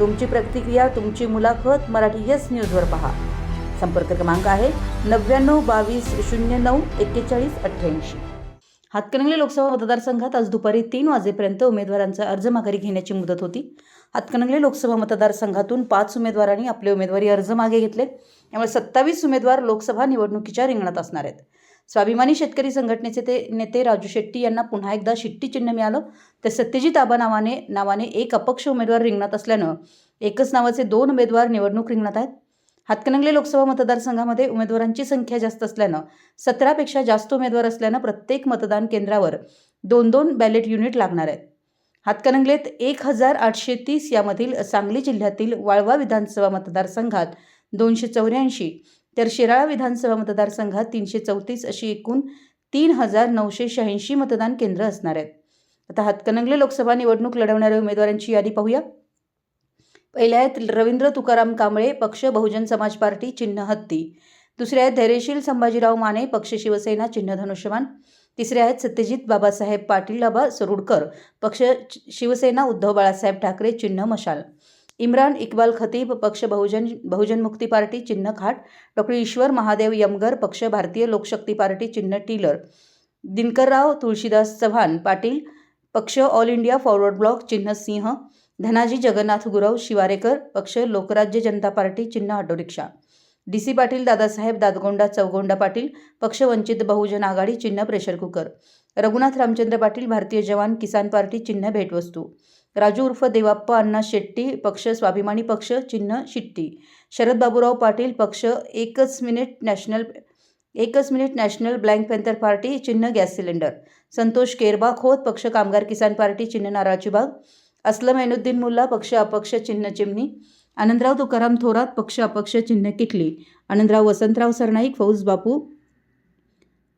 तुमची प्रतिक्रिया तुमची मुलाखत मराठी येस न्यूजवर पहा. संपर्क क्रमांक आहे नव्याण्णव बावीस शून्य नऊ एक्केचाळीस अठ्ठ्याऐंशी. हातकणंगले लोकसभा मतदारसंघात आज दुपारी तीन वाजेपर्यंत उमेदवारांचा अर्ज माघारी घेण्याची मुदत होती. हातकणंगले लोकसभा मतदारसंघातून पाच उमेदवारांनी आपले उमेदवारी अर्ज मागे घेतले. त्यामुळे सत्तावीस उमेदवार लोकसभा निवडणुकीच्या रिंगणात असणार आहेत. स्वाभिमानी शेतकरी संघटनेचे ते नेते राजू शेट्टी यांना पुन्हा एकदा शिट्टी चिन्ह मिळालं. तर सत्यजित आबा नावाने नावाने एक अपक्ष उमेदवार रिंगणात असल्यानं एकच नावाचे दोन उमेदवार निवडणूक रिंगणात आहेत. हातकणंगले लोकसभा मतदारसंघामध्ये उमेदवारांची संख्या जास्त असल्यानं सतरापेक्षा जास्त उमेदवार असल्यानं प्रत्येक मतदान केंद्रावर दोन दोन बॅलेट युनिट लागणार आहेत. हातकणंगलेत एक हजार आठशे तीस यामधील सांगली जिल्ह्यातील वाळवा विधानसभा मतदारसंघात दोनशे चौऱ्याऐंशी तर शिराळा विधानसभा मतदारसंघात तीनशे चौतीस अशी एकूण तीन हजार नऊशे शहाऐंशी मतदान केंद्र असणार आहेत. आता हातकणंगले लोकसभा निवडणूक लढवणाऱ्या उमेदवारांची यादी पाहूया. पहिल्या आहेत रवींद्र तुकाराम कांबळे पक्ष बहुजन समाज पार्टी चिन्ह हत्ती. दुसरे आहेत धैर्यशील संभाजीराव माने पक्ष शिवसेना चिन्ह धनुष्यमान तिसरे आहेत सत्यजित बाबासाहेब पाटील बाबा सरुडकर पक्ष शिवसेना उद्धव बाळासाहेब ठाकरे चिन्ह मशाल. इम्रान इक्बाल खतीब पक्ष बहुजन बहुजन मुक्ती पार्टी चिन्ह खाट डॉक्टर ईश्वर महादेव यमगर पक्ष भारतीय लोकशक्ती पार्टी चिन्ह टीलर दिनकरराव तुळशीदास चव्हाण पाटील पक्ष ऑल इंडिया फॉरवर्ड ब्लॉक चिन्ह सिंह धनाजी जगन्नाथ गुरव शिवारेकर पक्ष लोकराज्य जनता पार्टी चिन्ह auto rickshaw. D C Patil Dadasaheb Dadgonda Chougonda Patil पक्ष वंचित बहुजन आघाडी चिन्ह प्रेशर कुकर. रघुनाथ रामचंद्र पाटील भारतीय जवान किसान पार्टी चिन्ह भेटवस्तू. राजू उर्फ देवाप्पा अण्णा शेट्टी पक्ष स्वाभिमानी पक्ष चिन्ह शिट्टी. शरद बाबूराव पाटील पक्ष एकच मिनिट नॅशनल एकच minute national blank panther party चिन्ह गॅस सिलेंडर. संतोष केरबा खोत पक्ष कामगार किसान पार्टी चिन्ह नाराची बाग. असलम ऐनुद्दीन मुल्ला पक्ष अपक्ष चिन्ह चिमणी. आनंदराव तुकाराम थोरात पक्ष अपक्ष चिन्ह किटली आनंदराव वसंतराव सरनाईक फौज बापू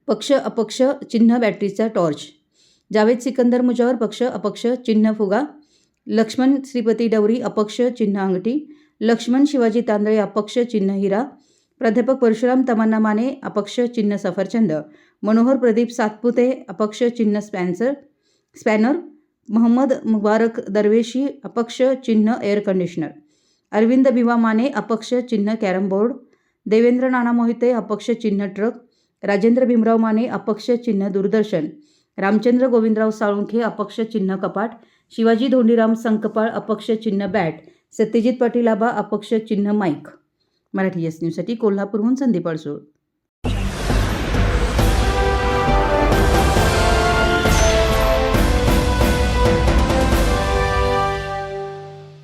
पक्ष अपक्ष चिन्ह बॅटरीचा टॉर्च. जावेद सिकंदर मुजावर पक्ष अपक्ष चिन्ह फुगा. लक्ष्मण श्रीपती डवरी अपक्ष चिन्ह अंगठी. लक्ष्मण शिवाजी तांदळे अपक्ष चिन्ह हिरा. प्राध्यापक परशुराम तमन्ना माने अपक्ष चिन्ह सफरचंद. मनोहर प्रदीप सातपुते अपक्ष चिन्ह स्पॅन्सर. स्पॅनर मोहम्मद मुबारक दरवेशी अपक्ष चिन्ह एअर कंडिशनर. अरविंद भिवा माने अपक्ष चिन्ह कॅरम बोर्ड. देवेंद्र नाना मोहिते अपक्ष चिन्ह ट्रक. राजेंद्र भीमराव माने अपक्ष चिन्ह दूरदर्शन. रामचंद्र गोविंदराव साळुंखे अपक्ष चिन्ह कपाट. शिवाजी धोंडीराम संकपाळ अपक्ष चिन्ह बॅट. सत्यजित पाटील आबा अपक्ष चिन्ह माईक. मराठी एस न्यूजसाठी कोल्हापूरहून संदीप अडसूळ.